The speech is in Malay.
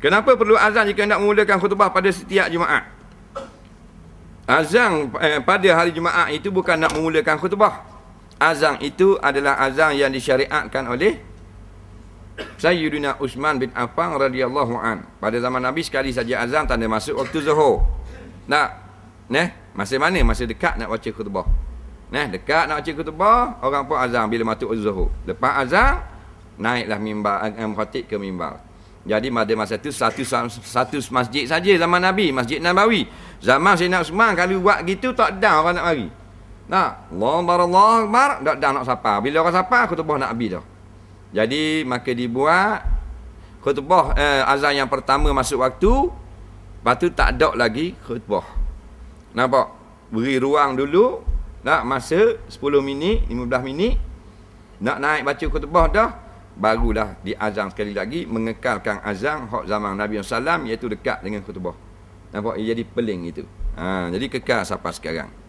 Kenapa perlu azan jika nak memulakan khutbah pada setiap Jumaat? Azan eh, pada hari Jumaat itu bukan nak memulakan khutbah. Azan itu adalah azan yang disyariatkan oleh Sayyidina Utsman bin Affan radhiyallahu an. Pada zaman Nabi sekali saja azan tanda masuk waktu Zuhur. Nak neh, masa mana? Masa dekat nak baca khutbah. Neh, dekat nak baca khutbah, orang pun azan bila masuk Zuhur. Lepas azan, naiklah mimbar eh, khatib ke mimbar. Jadi pada masa itu satu satu masjid saja zaman Nabi, Masjid Nabawi. Zaman Sayyidina Utsman kalau buat gitu tak ada orang nak mari. Nah, Allah Allah Akbar, tak ada nak sapa. Bila orang sapa, khutbah nak habis dah. Jadi maka dibuat khutbah eh, azan yang pertama masuk waktu, lepas tu tak ada lagi khutbah. Nampak? Beri ruang dulu, nak masa 10 minit, 15 minit, nak naik baca khutbah dah, barulah diazan sekali lagi mengekalkan azan hak zaman Nabi SAW iaitu dekat dengan khutbah. Nampak jadi peling itu. Ha, jadi kekal sampai sekarang.